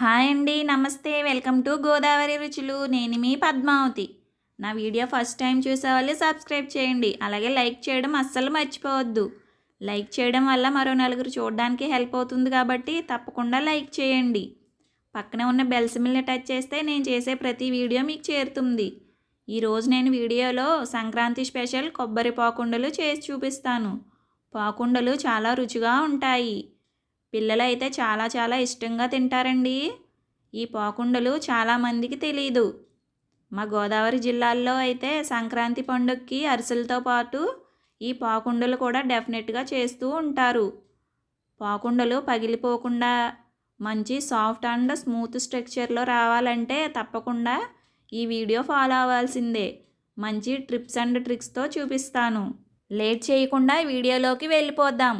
Hi అండి నమస్తే. Welcome to Godavari రుచులు. నేను మీ పద్మావతి. నా వీడియో ఫస్ట్ టైం చూసే వాళ్ళు సబ్స్క్రైబ్ చేయండి. అలాగే లైక్ చేయడం అస్సలు మర్చిపోవద్దు. లైక్ చేయడం వల్ల మరో నలుగురు చూడడానికి హెల్ప్ అవుతుంది కాబట్టి తప్పకుండా లైక్ చేయండి. పక్కనే ఉన్న బెల్ సిమ్ని టచ్ చేస్తే నేను చేసే ప్రతి వీడియో మీకు చేరుతుంది. ఈరోజు నేను వీడియోలో సంక్రాంతి స్పెషల్ కొబ్బరి పాకుండలు చేసి చూపిస్తాను. పాకుండలు చాలా రుచిగా ఉంటాయి. పిల్లలు అయితే చాలా చాలా ఇష్టంగా తింటారండి. ఈ పాకుండలు చాలామందికి తెలియదు మా గోదావరి జిల్లాల్లో అయితే సంక్రాంతి పండుగకి అరిసెలతో పాటు ఈ పాకుండలు కూడా డెఫినెట్గా చేస్తూ ఉంటారు. పాకుండలు పగిలిపోకుండా మంచి సాఫ్ట్ అండ్ స్మూత్ స్ట్రక్చర్లో రావాలంటే తప్పకుండా ఈ వీడియో ఫాలో అవ్వాల్సిందే. మంచి ట్రిప్స్ అండ్ ట్రిక్స్తో చూపిస్తాను. లేట్ చేయకుండా వీడియోలోకి వెళ్ళిపోద్దాం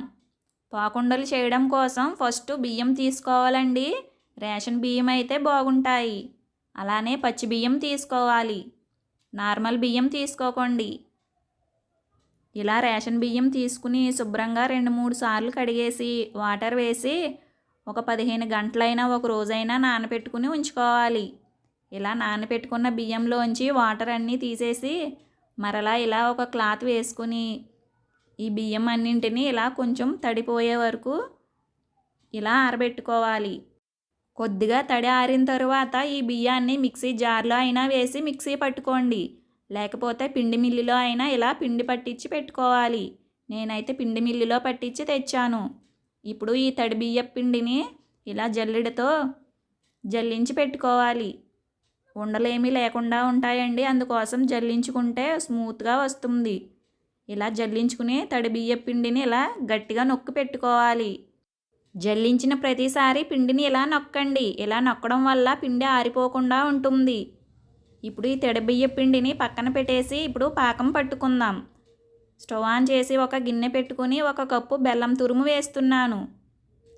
పాకుండలు చేయడం కోసం ఫస్ట్ బియ్యం తీసుకోవాలండి. రేషన్ బియ్యం అయితే బాగుంటాయి. అలానే పచ్చి బియ్యం తీసుకోవాలి. నార్మల్ బియ్యం తీసుకోకండి. ఇలా రేషన్ బియ్యం తీసుకుని శుభ్రంగా రెండు మూడు సార్లు కడిగేసి వాటర్ వేసి ఒక పదిహేను గంటలైనా ఒక రోజైనా నానబెట్టుకుని ఉంచుకోవాలి. ఇలా నానబెట్టుకున్న బియ్యంలోంచి వాటర్ అన్నీ తీసేసి మరలా ఇలా ఒక క్లాత్ వేసుకుని ఈ బియ్యం అన్నింటినీ ఇలా కొంచెం తడిపోయే వరకు ఇలా ఆరబెట్టుకోవాలి. కొద్దిగా తడి ఆరిన తరువాత ఈ బియ్యాన్ని మిక్సీ జార్లో అయినా వేసి మిక్సీ పట్టుకోండి. లేకపోతే పిండి మిల్లులో అయినా ఇలా పిండి పట్టించి పెట్టుకోవాలి. నేనైతే పిండి మిల్లులో పట్టించి తెచ్చాను. ఇప్పుడు ఈ తడి బియ్య పిండిని ఇలా జల్లెడతో జల్లించి పెట్టుకోవాలి. ఉండలేమీ లేకుండా ఉంటాయండి. అందుకోసం జల్లించుకుంటే స్మూత్గా వస్తుంది. ఇలా జల్లించుకుని తడి బియ్య పిండిని ఇలా గట్టిగా నొక్కి పెట్టుకోవాలి. జల్లించిన ప్రతిసారి పిండిని ఇలా నొక్కండి. ఇలా నొక్కడం వల్ల పిండి ఆరిపోకుండా ఉంటుంది. ఇప్పుడు ఈ తడి బియ్య పిండిని పక్కన పెట్టేసి ఇప్పుడు పాకం పట్టుకుందాం. స్టవ్ ఆన్ చేసి ఒక గిన్నె పెట్టుకుని ఒక కప్పు బెల్లం తురుము వేస్తున్నాను.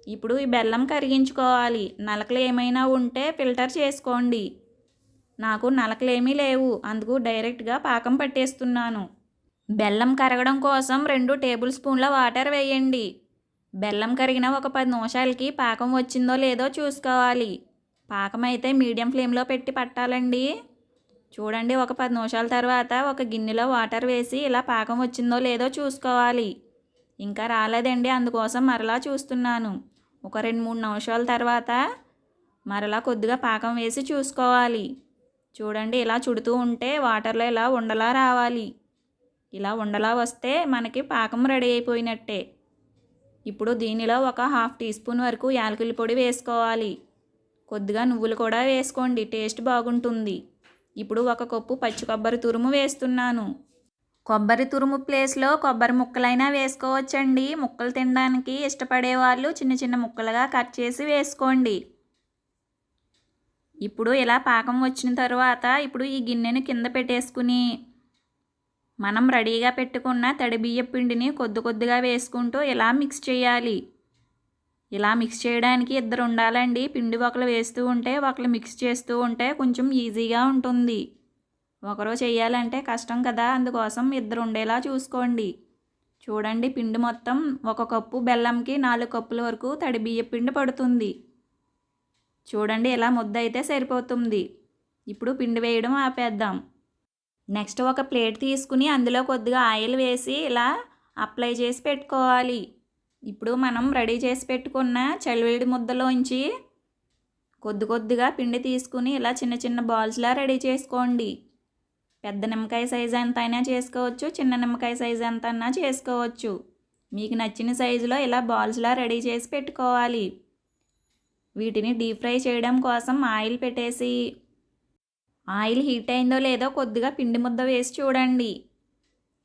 ఇప్పుడు ఈ బెల్లం కరిగించుకోవాలి. నలకలు ఏమైనా ఉంటే ఫిల్టర్ చేసుకోండి. నాకు నలకలేమీ లేవు. అందుకు డైరెక్ట్గా పాకం పట్టేస్తున్నాను. బెల్లం కరగడం కోసం రెండు టేబుల్ స్పూన్ల వాటర్ వేయండి. బెల్లం కరిగిన ఒక పది నిమిషాలకి పాకం వచ్చిందో లేదో చూసుకోవాలి. పాకం అయితే మీడియం ఫ్లేమ్లో పెట్టి పట్టాలండి. చూడండి ఒక పది నిమిషాల తర్వాత ఒక గిన్నెలో వాటర్ వేసి ఇలా పాకం వచ్చిందో లేదో చూసుకోవాలి. ఇంకా రాలేదండి అందుకోసం మరలా చూస్తున్నాను. ఒక రెండు మూడు నిమిషాల తర్వాత మరలా కొద్దిగా పాకం వేసి చూసుకోవాలి. చూడండి ఇలా చుడుతూ ఉంటే వాటర్లో ఇలా ఉండలా రావాలి. ఇలా ఉండలా వస్తే మనకి పాకం రెడీ అయిపోయినట్టే. ఇప్పుడు దీనిలో ఒక హాఫ్ టీ స్పూన్ వరకు యాలకుల పొడి వేసుకోవాలి. కొద్దిగా నువ్వులు కూడా వేసుకోండి టేస్ట్ బాగుంటుంది. ఇప్పుడు ఒక కప్పు పచ్చి కొబ్బరి తురుము వేస్తున్నాను. కొబ్బరి తురుము ప్లేస్లో కొబ్బరి ముక్కలైనా వేసుకోవచ్చండి. ముక్కలు తినడానికి ఇష్టపడే వాళ్ళు చిన్న చిన్న ముక్కలుగా కట్ చేసి వేసుకోండి. ఇప్పుడు ఇలా పాకం వచ్చిన తర్వాత ఇప్పుడు ఈ గిన్నెను కింద పెట్టేసుకుని మనం రెడీగా పెట్టుకున్న తడి బియ్య పిండిని కొద్ది కొద్దిగా వేసుకుంటూ ఇలా మిక్స్ చేయాలి. ఇలా మిక్స్ చేయడానికి ఇద్దరు ఉండాలండి. పిండి ఒకరు వేస్తూ ఉంటే ఒకరు మిక్స్ చేస్తూ ఉంటే కొంచెం ఈజీగా ఉంటుంది. ఒకరు చేయాలంటే కష్టం కదా. అందుకోసం ఇద్దరు ఉండేలా చూసుకోండి. చూడండి పిండి మొత్తం ఒక కప్పు బెల్లంకి నాలుగు కప్పుల వరకు తడి బియ్య పిండి పడుతుంది. చూడండి ఇలా ముద్ద అయితే సరిపోతుంది. ఇప్పుడు పిండి వేయడం ఆపేద్దాం. నెక్స్ట్ ఒక ప్లేట్ తీసుకుని అందులో కొద్దిగా ఆయిల్ వేసి ఇలా అప్లై చేసి పెట్టుకోవాలి. ఇప్పుడు మనం రెడీ చేసి పెట్టుకున్న చలివేడి ముద్దలోంచి కొద్ది కొద్దిగా పిండి తీసుకుని ఇలా చిన్న చిన్న బాల్స్లా రెడీ చేసుకోండి. పెద్ద నిమ్మకాయ సైజు ఎంత అయినా చేసుకోవచ్చు చిన్న నిమ్మకాయ సైజు ఎంత అయినా చేసుకోవచ్చు. మీకు నచ్చిన సైజులో ఇలా బాల్స్లా రెడీ చేసి పెట్టుకోవాలి. వీటిని డీప్ ఫ్రై చేయడం కోసం ఆయిల్ పెట్టేసి ఆయిల్ హీట్ అయిందో లేదో కొద్దిగా పిండి ముద్ద వేసి చూడండి.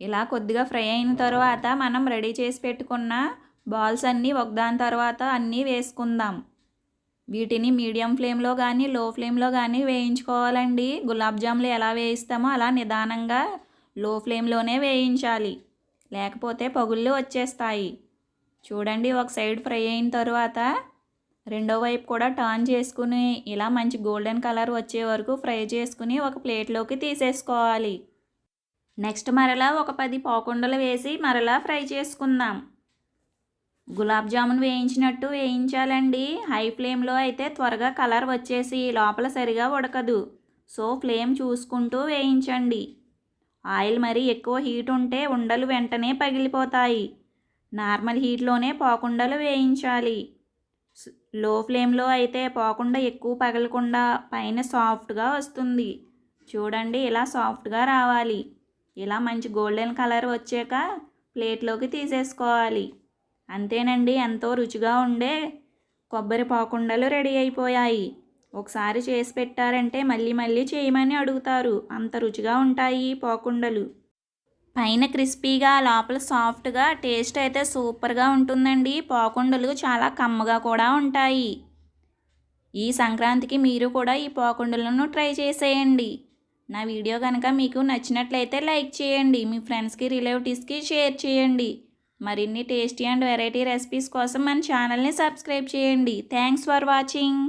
ఇలా కొద్దిగా ఫ్రై అయిన తర్వాత మనం రెడీ చేసి పెట్టుకున్న బాల్స్ అన్నీ ఒకదాని తర్వాత అన్నీ వేసుకుందాం. వీటిని మీడియం ఫ్లేమ్లో కానీ లో ఫ్లేమ్లో కానీ వేయించుకోవాలండి. గులాబ్ జాములు ఎలా వేయిస్తామో అలా నిదానంగా లో ఫ్లేమ్లోనే వేయించాలి. లేకపోతే పగుళ్ళు వచ్చేస్తాయి. చూడండి ఒక సైడ్ ఫ్రై అయిన తర్వాత రెండో వైపు కూడా టర్న్ చేసుకుని ఇలా మంచి గోల్డెన్ కలర్ వచ్చే వరకు ఫ్రై చేసుకుని ఒక ప్లేట్లోకి తీసేసుకోవాలి. నెక్స్ట్ మరలా ఒక పది పాకుండలు వేసి మరలా ఫ్రై చేసుకుందాం. గులాబ్ జామున్ వేయించినట్టు వేయించాలండి. హై ఫ్లేమ్లో అయితే త్వరగా కలర్ వచ్చేసి లోపల సరిగా ఉడకదు. సో ఫ్లేమ్ చూసుకుంటూ వేయించండి. ఆయిల్ మరి ఎక్కువ హీట్ ఉంటే ఉండలు వెంటనే పగిలిపోతాయి. నార్మల్ హీట్లోనే పోకుండలు వేయించాలి. లో ఫ్లేమ్లో అయితే పోకుండా ఎక్కువ పగలకుండా పైన సాఫ్ట్గా వస్తుంది. చూడండి ఇలా సాఫ్ట్గా రావాలి. ఇలా మంచి గోల్డెన్ కలర్ వచ్చాక ప్లేట్లోకి తీసేసుకోవాలి. అంతేనండి ఎంతో రుచిగా ఉండే కొబ్బరి పాకుండలు రెడీ అయిపోయాయి. ఒకసారి చేసి పెట్టారంటే మళ్ళీ మళ్ళీ చేయమని అడుగుతారు. అంత రుచిగా ఉంటాయి ఈ పాకుండలు. పైన క్రిస్పీగా లోపల సాఫ్ట్గా టేస్ట్ అయితే సూపర్గా ఉంటుందండి. పోకుండలు చాలా కమ్మగా కూడా ఉంటాయి. ఈ సంక్రాంతికి మీరు కూడా ఈ పోకుండలను ట్రై చేసేయండి. నా వీడియో కనుక మీకు నచ్చినట్లయితే లైక్ చేయండి. మీ ఫ్రెండ్స్కి రిలేటివ్స్కి షేర్ చేయండి. మరిన్ని టేస్టీ అండ్ వెరైటీ రెసిపీస్ కోసం మన ఛానల్ని సబ్స్క్రైబ్ చేయండి. Thanks for watching.